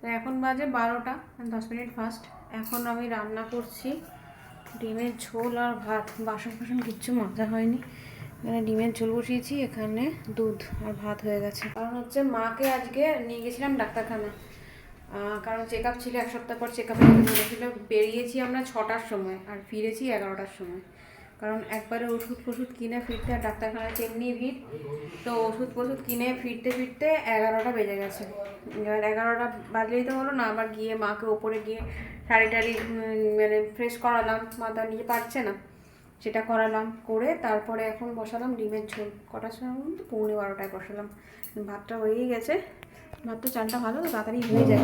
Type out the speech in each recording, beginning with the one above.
তো এখন বাজে বারোটা, দশ মিনিট ফার্স্ট এখন আমি রান্না করছি ডিমের ঝোল আর ভাত। বাসন ফাসন কিচ্ছু মাজা হয়নি। এখানে ডিমের ঝোল বসিয়েছি, এখানে দুধ আর ভাত হয়ে গেছে। কারণ হচ্ছে মাকে আজকে নিয়ে গেছিলাম ডাক্তারখানা। কারণ চেক আপ ছিল, এক সপ্তাহ পর চেক আপে বেরিয়েছি আমরা ছটার সময় আর ফিরেছি এগারোটার সময়। কারণ একবারে ওষুধ ফষুধ কিনে ফিরতে আর ডাক্তারখানায় এমনি ভিড়। তো ওষুধ ফষুধ কিনে ফিরতে ফিরতে এগারোটা বেজে গেছে। এবার এগারোটা বাজলেই তো হলো না, আবার গিয়ে মাকে ওপরে গিয়ে শাড়ি টাড়ি মানে ফ্রেশ করালাম। মা তো নিজে পারছে না। সেটা করালাম, করে তারপরে এখন বসালাম ডিমের ঝোল। কটার সময় তো? পৌনে বারোটায় বসালাম। ভাতটা হয়েই গেছে। ভাতটা চালটা ভালো তো, তাড়াতাড়ি হয়ে যায়।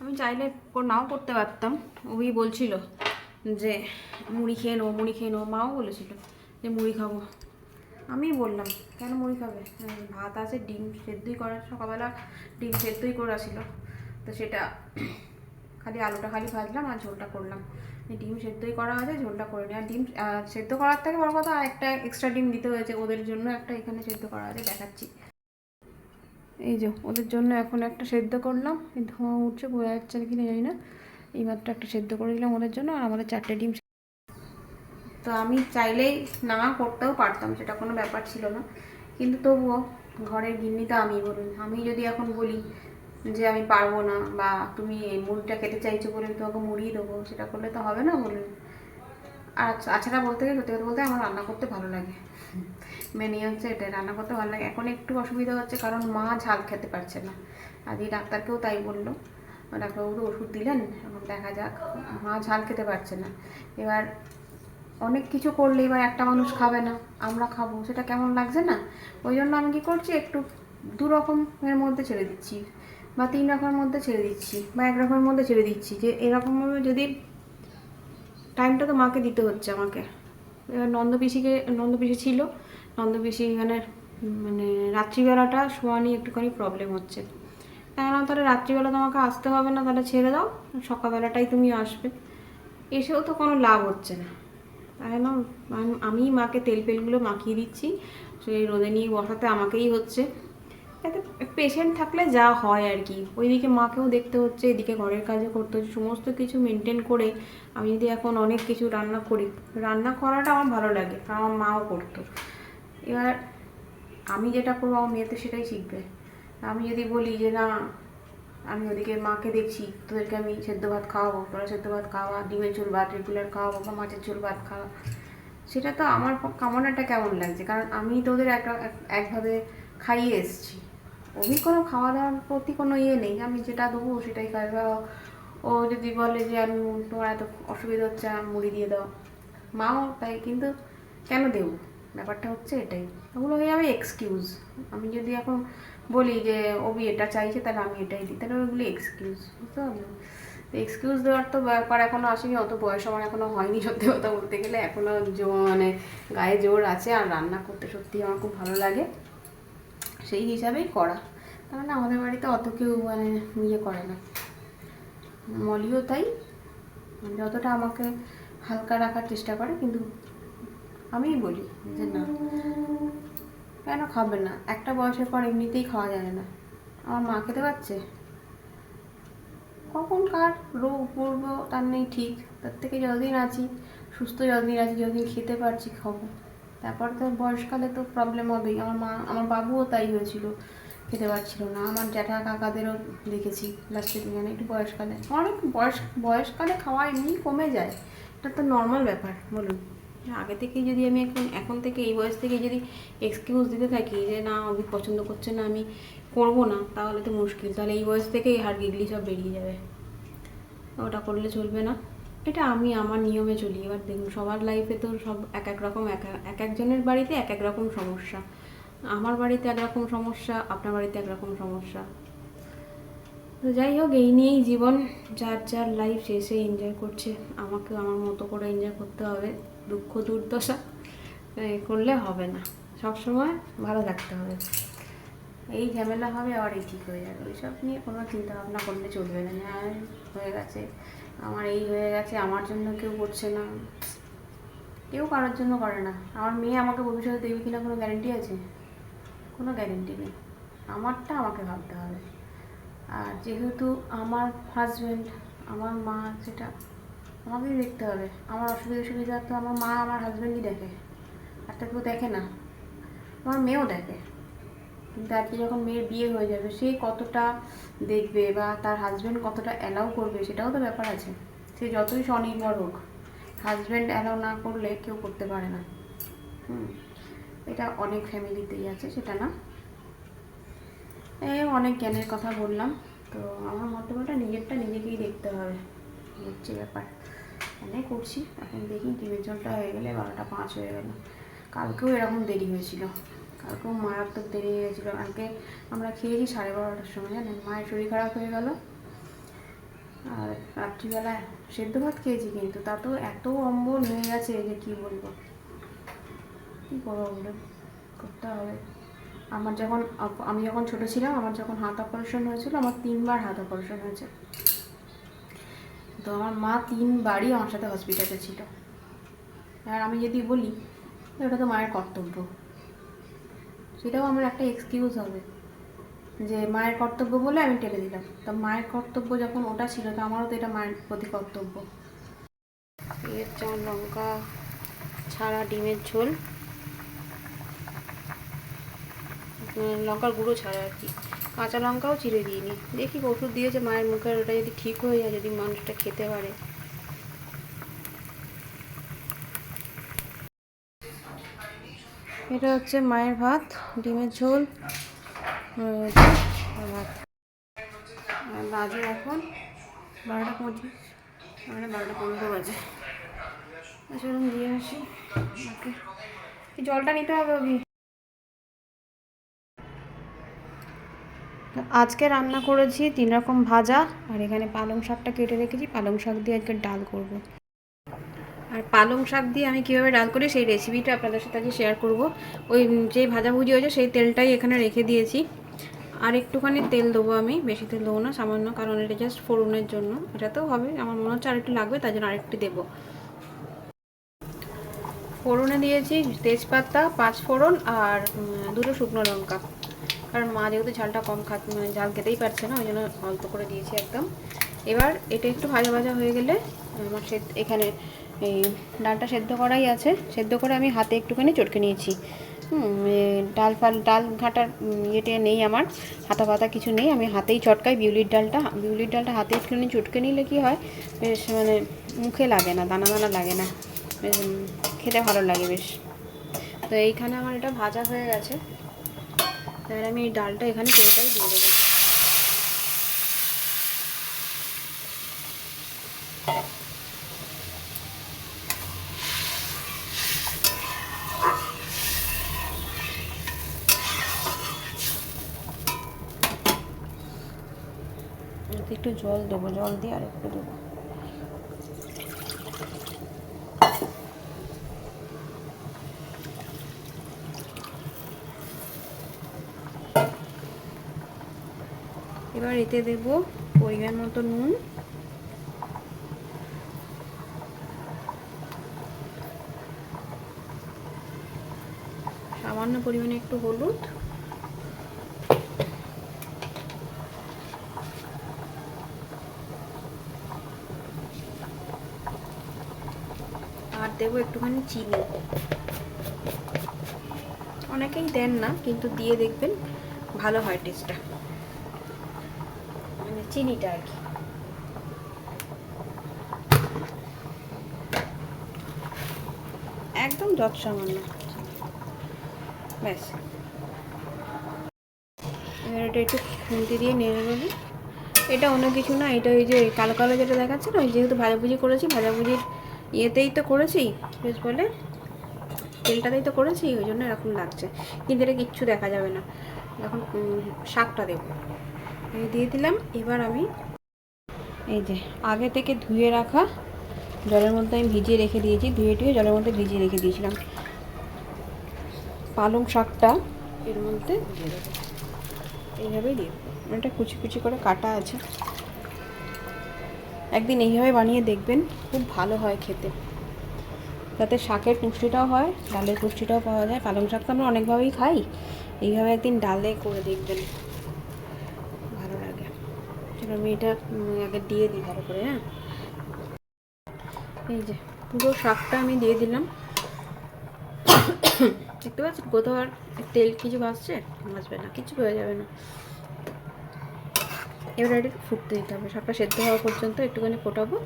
আমি চাইলে নাও করতে পারতাম, ওই বলছিল। যে মুড়ি খেয়ে নেব মুড়ি খেয়ে নেব মাও বলেছিল যে মুড়ি খাব। আমি বললাম কেন মুড়ি খাবে? হ্যাঁ, ভাত আছে ডিম সেদ্ধই করা সকালবেলা ডিম সেদ্ধই করা ছিল। তো সেটা খালি আলুটা খালি ভাজলাম আর ঝোলটা করলাম। ডিম সেদ্ধই করা আছে ঝোলটা করে নিই। আর ডিম সেদ্ধ করার থেকে বড় কথা একটা এক্সট্রা ডিম দিতে হয়েছে ওদের জন্য একটা এখানে সেদ্ধ করা আছে দেখাচ্ছি। এই যে ওদের জন্য এখন একটা সেদ্ধ করলাম ধোঁয়া উঠছে বোঝা যাচ্ছে কি না জানি না। এই মাত্র একটা সেদ্ধ করে দিলাম ওদের জন্য আর আমাদের চারটে ডিম তো আমি চাইলেই না করতেও পারতাম, সেটা কোনো ব্যাপার ছিল না। কিন্তু তবুও ঘরের গিন্নি তো আমি বলুন। আমি যদি এখন বলি যে আমি পারব না বা তুমি এই মুড়িটা খেতে চাইছো বলে তোমাকে মুড়িয়ে দেবো, সেটা করলে তো হবে না বলুন। আর তাছাড়া বলতে গেলে সত্যি কথা বলতে আমার রান্না করতে ভালো লাগে। মেনে হচ্ছে এটা রান্না করতে ভালো লাগে। এখন একটু অসুবিধা হচ্ছে কারণ মা ঝাল খেতে পারছে না। আজকে ডাক্তারকেও তাই বলল। ডাক্তারবাবু ওষুধ দিলেন এখন দেখা যাক। মা ঝাল খেতে পারছে না। এবার অনেক কিছু করলে এবার একটা মানুষ খাবে না, আমরা খাব, সেটা কেমন লাগছে না? ওই জন্য আমি কী করছি, একটু দু রকমের মধ্যে ছেড়ে দিচ্ছি, বা তিন রকমের মধ্যে ছেড়ে দিচ্ছি, বা এক রকমের মধ্যে ছেড়ে দিচ্ছি, যে এরকমভাবে যদি টাইমটা তো মাকে দিতে হচ্ছে আমাকে। এবার নন্দপিসিকে, নন্দপিসি ছিল, নন্দপিসি এখানে মানে রাত্রিবেলাটা শোয়া নিয়ে একটুখানি প্রবলেম হচ্ছে। কেন তাহলে রাত্রিবেলা তোমাকে আসতে হবে না, তাহলে ছেড়ে দাও। সকালবেলাটাই তুমি আসবে। এসেও তো কোনো লাভ হচ্ছে না। তাই না আমি মাকে তেল পেলগুলো মাখিয়ে দিচ্ছি। সেই রোদে নিয়ে বসাতে আমাকেই হচ্ছে। এতে পেশেন্ট থাকলে যা হয় আর কি। ওইদিকে মাকেও দেখতে হচ্ছে, এদিকে ঘরের কাজও করতে হচ্ছে। সমস্ত কিছু মেনটেন করে আমি যদি এখন অনেক কিছু রান্না করি, রান্না করাটা আমার ভালো লাগে আমার মাও করতো। এবার আমি যেটা করব, আমার মেয়ে তো সেটাই শিখবে। আমি যদি বলি যে না, আমি ওদিকে মাকে দেখছি, তোদেরকে আমি সেদ্ধ ভাত খাওয়াবো, তোরা সেদ্ধ ভাত খাওয়া, ডিমের ঝোল ভাত, রেগুলার খাওয়াবো বা মাছের ঝোল ভাত খাওয়া, সেটা তো আমার কামনাটা কেমন লাগছে? কারণ আমি তো ওদের এক, এক- একভাবে খাইয়ে এসেছি। ওই কোনো খাওয়া দাওয়ার প্রতি কোনো ইয়ে নেই, আমি যেটা দেবো সেটাই খাবে বা ও যদি বলে যে আমি তোমার এত অসুবিধা হচ্ছে মুড়ি দিয়ে দাও। মাও তাই, কিন্তু কেন দেবো? ব্যাপারটা হচ্ছে এটাই। ওগুলো হয়ে যাবে এক্সকিউজ আমি যদি এখন বলি যে, ওবি এটা চাইছে, তাহলে আমি এটাই দিই। তাহলে ওগুলি এক্সকিউজ বুঝতে তো এক্সকিউজ দেওয়ার তো ব্যাপার এখনও আসেনি, অত বয়স আমার এখনও হয়নি, সত্যি কথা বলতে গেলে। এখনও জো মানে গায়ে জোর আছে, আর রান্না করতে সত্যি আমার খুব ভালো লাগে। সেই হিসাবেই করা। কারণ আমাদের বাড়িতে অত কেউ মানে ইয়ে করে না। মলিও তাই। মানে যতটা আমাকে হালকা রাখার চেষ্টা করে, কিন্তু আমিই বলি যে, না। কেন খাবে না? একটা বয়সের পর এমনিতেই খাওয়া যায় না। আমার মা খেতে পারছে? কখন কার রোগ পড়ব তার নেই ঠিক। তার থেকে যতদিন আছি, সুস্থ যতদিন আছি, যতদিন খেতে পারছি খাব। তারপর তো বয়সকালে তো প্রবলেম হবেই। আমার মা, আমার বাবুও তাই হয়েছিল। খেতে পারছিল না। আমার জ্যাঠা কাকাদেরও দেখেছি লাস্টের দিনে একটু বয়সকালে। অনেক বয়স, বয়সকালে খাওয়া এমনি কমে যায়। এটা তো নর্মাল ব্যাপার, বলুন। আগে থেকে যদি আমি এখন এখন থেকে এই বয়স থেকে যদি এক্সকিউজ দিতে থাকি যে, না আমি পছন্দ করছে না, আমি করব না, তাহলে তো মুশকিল। তাহলে এই বয়স থেকেই হাড় গিগলি সব বেরিয়ে যাবে। ওটা করলে চলবে না। এটা আমি আমার নিয়মে চলি। এবার দেখুন, সবার লাইফে তো সব এক এক রকম, এক এক একজনের বাড়িতে এক এক রকম সমস্যা। আমার বাড়িতে একরকম সমস্যা, আপনার বাড়িতে একরকম সমস্যা। তো যাই হোক, এই নিয়েই জীবন। যার যার লাইফ শেষে এনজয় করছে। আমাকেও আমার মতো করে এনজয় করতে হবে। দুঃখ, দুর্দশা করলে হবে না। সবসময় ভালো থাকতে হবে। এই ঝামেলা হবে, আবার এই ঠিক হয়ে যাবে। ওইসব নিয়ে কোনো চিন্তা ভাবনা করলে চলবে না। যে আর হয়ে গেছে। আমার এই হয়ে গেছে, আমার জন্য কেউ করছে না। কেউ কারোর জন্য করে না। আমার মেয়ে আমাকে ভবিষ্যতে দেবে কিনা কোনো গ্যারেন্টি আছে? কোনো গ্যারেন্টি নেই। আমারটা আমাকে ভাবতে হবে। আর যেহেতু আমার হাজব্যান্ড আমার মা সেটা আমাকেই দেখতে হবে। আমার অসুবিধা সুবিধা তো আমার মা, আমার হাজব্যান্ডই দেখে। একটা কেউ দেখে না। আমার মেয়েও দেখে। কিন্তু আজকে যখন মেয়ের বিয়ে হয়ে যাবে, সে কতটা দেখবে বা তার হাজব্যান্ড কতটা অ্যালাউ করবে, সেটাও তো ব্যাপার আছে। সে যতই স্বনির্ভর হোক হাজব্যান্ড অ্যালাউ না করলে কেউ করতে পারে না। হুম, এটা অনেক ফ্যামিলিতেই আছে, সেটা না। এই অনেক জ্ঞানের কথা বললাম। তো আমার মতামতটা নিজেরটা নিজেকেই দেখতে হবে। হচ্ছে ব্যাপার। অনেক করছি। এখন দেখি ডিমের জলটা হয়ে গেলে বারোটা পাঁচ হয়ে গেল। কালকেও এরকম দেরি হয়েছিল। কালকেও মারাত্মক দেরি হয়ে গেছিল। কালকে আমরা খেয়েছি সাড়ে বারোটার সময়, জানেন? মায়ের শরীর খারাপ হয়ে গেল। আর রাত্রিবেলা সেদ্ধ ভাত খেয়েছি কিন্তু তাতেও এত অম্বল হয়ে গেছে যে কী বলব? কী করব বলুন করতে হবে। আমার যখন, আমি যখন ছোট ছিলাম, আমার যখন হাত অপারেশন হয়েছিল, আমার তিনবার হাত অপারেশন হয়েছে। তো আমার মা তিনবারই আমার সাথে হসপিটালে ছিল। আর আমি যদি বলি ওটা তো মায়ের কর্তব্য। সেটাও আমার একটা এক্সকিউজ হবে। যে মায়ের কর্তব্য বলে আমি টেলে দিলাম। তা মায়ের কর্তব্য যখন ওটা ছিল, তো আমারও তো এটা মায়ের প্রতি কর্তব্য। এর চাল লঙ্কা ছাড়া ডিমের ঝোল। লঙ্কার গুঁড়ো ছাড়া আর কি। কাঁচা লঙ্কাও চিড়ে দিইনি। দেখি ওষুধ দিয়েছে মায়ের মুখের ওটা যদি ঠিক হয়ে যায়, যদি মানুষটা খেতে পারে। এটা হচ্ছে মায়ের ভাত, ডিমের ঝোল ভাত। বাজে এখন বারোটা পঁচিশ মানে বারোটা পনেরো বাজে। চলুন দিয়ে আসি। ওকে। জলটা নিতে হবে অভি। আজকে রান্না করেছি তিন রকম ভাজা আর এখানে পালং শাকটা কেটে রেখেছি। পালং শাক দিয়ে আজকে ডাল করব। আর পালং শাক দিয়ে আমি কীভাবে ডাল করি সেই রেসিপিটা আপনাদের সাথে আজকে শেয়ার করব। ওই উম, যে ভাজাভুজি হয়েছে সেই তেলটাই এখানে রেখে দিয়েছি। আর একটুখানি তেল দেবো আমি বেশি তেল দেবো না সামান্য কারণ এটা জাস্ট ফোড়নের জন্য। এটাতেও হবে আমার মনে হচ্ছে আরেকটু লাগবে তাই জন্য আরেকটু দেবো। ফোড়নে দিয়েছি তেজপাতা, পাঁচ ফোড়ন আর দুটো শুকনো লঙ্কা। কারণ মা যেহেতু ঝালটা কম খা মানে ঝাল খেতেই পারছে না, ওই জন্য অল্প করে দিয়েছি একদম। এবার এটা একটু ভাজা ভাজা হয়ে গেলে, আমার সে এখানে এই ডালটা সেদ্ধ করাই আছে। সেদ্ধ করে আমি হাতে একটুখানি চটকে নিয়েছি। ডাল ফাল, ডাল ঘাটার ইয়েটে নেই আমার, হাতা পাতা কিছু নেই। আমি হাতেই চটকাই বিউলির ডালটা। বিউলির ডালটা হাতে একটুখানি চটকে নিলে কি হয়, বেশ মানে মুখে লাগে না, দানা দানা লাগে না। খেতে ভালো লাগে বেশ। তো এইখানে আমার এটা ভাজা হয়ে গেছে। তাহলে আমি এই ডালটা এখানে পুরোটাই দিয়ে দেবো। একটু জল দেবো, জল দিয়ে আর একটু দেবো। এবার এতে দেব পরিমাণ মতো নুন। সামান্য পরিমাণে একটু হলুদ। আর দেবো একটুখানি চিনি। অনেকেই দেন না, কিন্তু দিয়ে দেখবেন ভালো হয় টেস্টটা চিনিটা আর কি। একদম যত সামান্য। ব্যাস। এবার এটা একটু খুন্তি দিয়ে নেড়ে নেব। এটা অন্য কিছু না, এটা ওই যে কালো কালো যেটা দেখাচ্ছে না, ওই যেহেতু ভাজাভুজি করেছি, ভাজাভুজির ইয়েতেই তো করেছি বেশ বলে, তেলটাতেই তো করেছি, ওই জন্য এরকম লাগছে। কিন্তু এটা কিচ্ছু দেখা যাবে না। এখন শাকটা দেবো। এই দিয়ে দিলাম। এবার আমি এই যে আগে থেকে ধুয়ে রাখা জলের মধ্যে আমি ভিজিয়ে রেখে দিয়েছি। ধুয়ে টুয়ে জলের মধ্যে ভিজিয়ে রেখে দিয়েছিলাম। পালং শাকটা এর মধ্যে দিয়ে এইভাবেই দিয়ে দেবো। এটা কুচি কুচি করে কাটা আছে। একদিন এইভাবে বানিয়ে দেখবেন, খুব ভালো হয় খেতে। তাতে শাকের পুষ্টিটাও হয়, ডালের পুষ্টিটাও পাওয়া যায়। পালং শাক তো আমরা অনেকভাবেই খাই। এইভাবে একদিন ডালে করে দেখবেন। আমি এটা আগে দিয়ে দিই ভালো করে হ্যাঁ? এই যে, পুরো শাকটা আমি দিয়ে দিলাম। দেখতে পাচ্ছেন কোথাও আর তেল কিছু বাঁচছে বাঁচবে না, কিছু হয়ে যাবে না। এবার এটা ফুটতে দিতে হবে। শাকটা সেদ্ধ হওয়া পর্যন্ত একটুখানি ফোটাবো।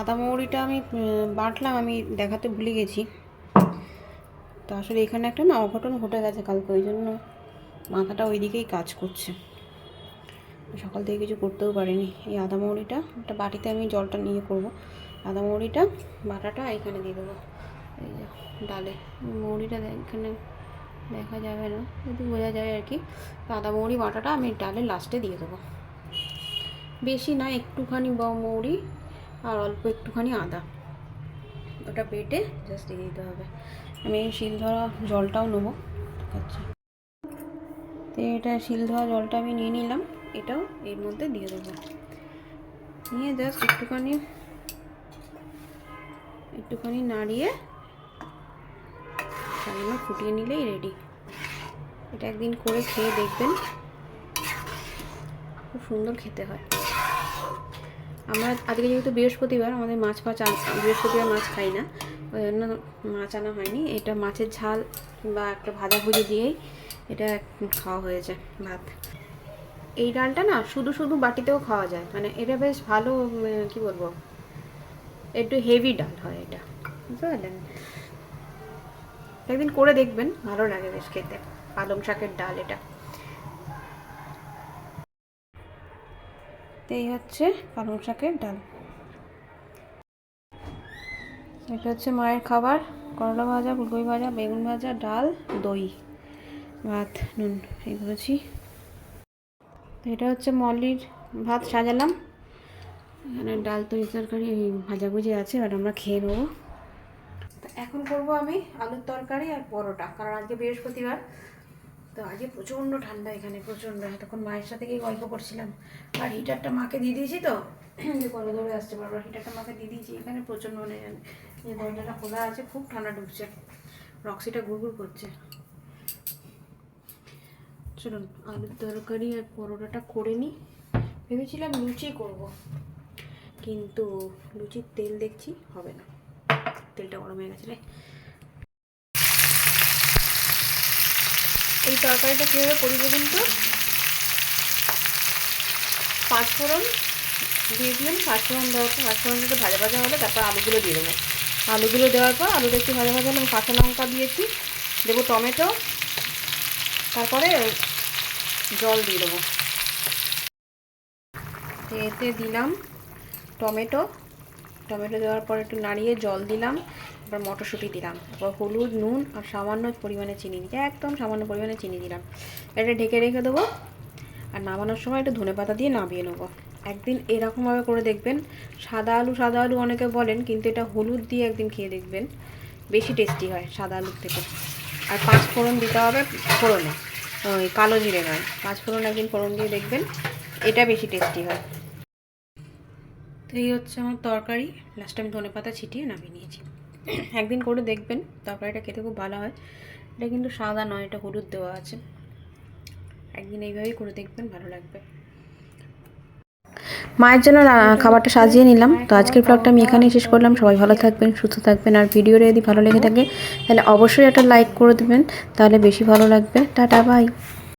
আদা মৌরিটা আমি বাটলাম, আমি দেখাতে ভুলে গেছি। তো আসলে এখানে একটা না অঘটন ঘটে গেছে কালকে, ওই জন্য মাথাটা ওই দিকেই কাজ করছে। সকাল থেকে কিছু করতেও পারিনি। এই আদা মৌরিটা একটা বাটিতে আমি জলটা নিয়ে করব। আদা মৌরিটা, বাটাটা এখানে দিয়ে দেবো। এই যে, ডালে। মৌরিটা এখানে দেখা যাবে না, যদি বোঝা যায় আর কি। আদা মৌরি, বাটাটা আমি ডালে লাস্টে দিয়ে দেবো। বেশি না, একটুখানি বা মৌরি আর অল্প একটুখানি আদা। ওটা বেটে জাস্ট দিয়ে দিতে হবে। আমি শিল ধরা জলটাও নেব। আচ্ছা তো এটা শিল ধোয়া জলটা আমি নিয়ে নিলাম। এটাও এর মধ্যে দিয়ে দেবো। নিয়ে জাস্ট একটুখানি একটুখানি নাড়িয়ে সামান্য ফুটিয়ে নিলেই রেডি এটা একদিন করে খেয়ে দেখবেন। খুব সুন্দর খেতে হয়। আমরা আজকে যেহেতু বৃহস্পতিবার, আমাদের মাছ ফাছ বৃহস্পতিবার মাছ খাই না। ওই জন্য মাছ আনা হয়নি। এটা মাছের ঝাল বা একটা ভাজাভুজি দিয়েই এটা খাওয়া হয়েছে ভাত। এই ডালটা না শুধু শুধু বাটিতেও খাওয়া যায় মানে এটা বেশ ভালো কি বলব, একটু হেভি ডাল হয় এটা, বুঝতে পারলেন? একদিন করে দেখবেন, ভালো লাগে বেশ খেতে, পালং শাকের ডাল এটা। এই হচ্ছে পালং শাকের ডাল। এটা হচ্ছে মায়ের খাবার, করলা ভাজা ফুলকপি ভাজা, বেগুন ভাজা, ডাল, দই। ভাত, নুন, এই করেছি। তো এটা হচ্ছে মল্লির ভাত, সাজালাম। এখানে ডাল তৈরি তরকারি ভাজাভুজি আছে আর আমরা খেয়ে নেব। এখন করব আমি আলুর তরকারি আর পরোটা, কারণ আজকে বৃহস্পতিবার। তো আজকে প্রচণ্ড ঠান্ডা এখানে, প্রচণ্ড। এতক্ষণ মায়ের সাথে গিয়ে গল্প করছিলাম। আর হিটারটা মাকে দিয়ে দিয়েছি তো, যে কলে ধরে আসছে বারবার হিটারটা মাকে দিয়ে দিয়েছি। এখানে প্রচণ্ড মানে যে দরজাটা খোলা আছে, খুব ঠান্ডা ঢুকছে। রক্সিটা গুড়গুড় করছে। চলুন, আলুর তরকারি আর পরোটাটা করে নিই। ভেবেছিলাম লুচি করব, কিন্তু লুচির তেল দেখছি হবে না। তেলটা গরম হয়ে গেছে রে এই তরকারিটা কীভাবে করি বলুন তো? পাঁচফোড়ন দিয়ে দিলাম পাঁচফোড়ন দেওয়ার পর পাঁচফোড়নটা একটু ভাজা ভাজা হলে, তারপর আলুগুলো দিয়ে দেবো। আলুগুলো দেওয়ার পর, আলুটা একটু ভাজা ভাজা হলে আমি কাঁচা লঙ্কা দিয়েছি, দেবো টমেটো, তারপরে জল দিয়ে দেবো। এতে দিলাম টমেটো। টমেটো দেওয়ার পর একটু নাড়িয়ে জল দিলাম, তারপর মটরশুঁটি দিলাম, তারপর হলুদ, নুন আর সামান্য পরিমাণে চিনি একদম সামান্য পরিমাণে চিনি দিলাম। এটা ঢেকে রেখে দেবো আর নামানোর সময় একটু ধনে পাতা দিয়ে নামিয়ে নেব। একদিন এরকমভাবে করে দেখবেন, সাদা আলু সাদা আলু অনেকে বলেন, কিন্তু এটা হলুদ দিয়ে একদিন খেয়ে দেখবেন, বেশি টেস্টি হয় সাদা আলুর থেকে। আর পাঁচ ফোড়ন দিতে হবে ফোড়নে। ওই কালো জিরে নয়। পাঁচফোড়ন একদিন ফোড়ন দিয়ে দেখবেন, এটা বেশি টেস্টি হয়। তো এই হচ্ছে আমার তরকারি। লাস্ট আমি ধনে পাতা ছিটিয়ে নামিয়ে নিয়েছি। একদিন করে দেখবেন, তরকারিটা খেতে খুব ভালো হয়। এটা কিন্তু সাদা নয়, এটা হলুদ দেওয়া আছে। একদিন এইভাবেই করে দেখবেন, ভালো লাগবে। মায়ের জন্য খাবারটা সাজিয়ে নিলাম। তো আজকের ব্লগটা আমি এখানেই শেষ করলাম। সবাই ভালো থাকবেন, সুস্থ থাকবেন। আর ভিডিওটা যদি ভালো লেগে থাকে, তাহলে অবশ্যই একটা লাইক করে দেবেন। তাহলে বেশি ভালো লাগবে। Tata bye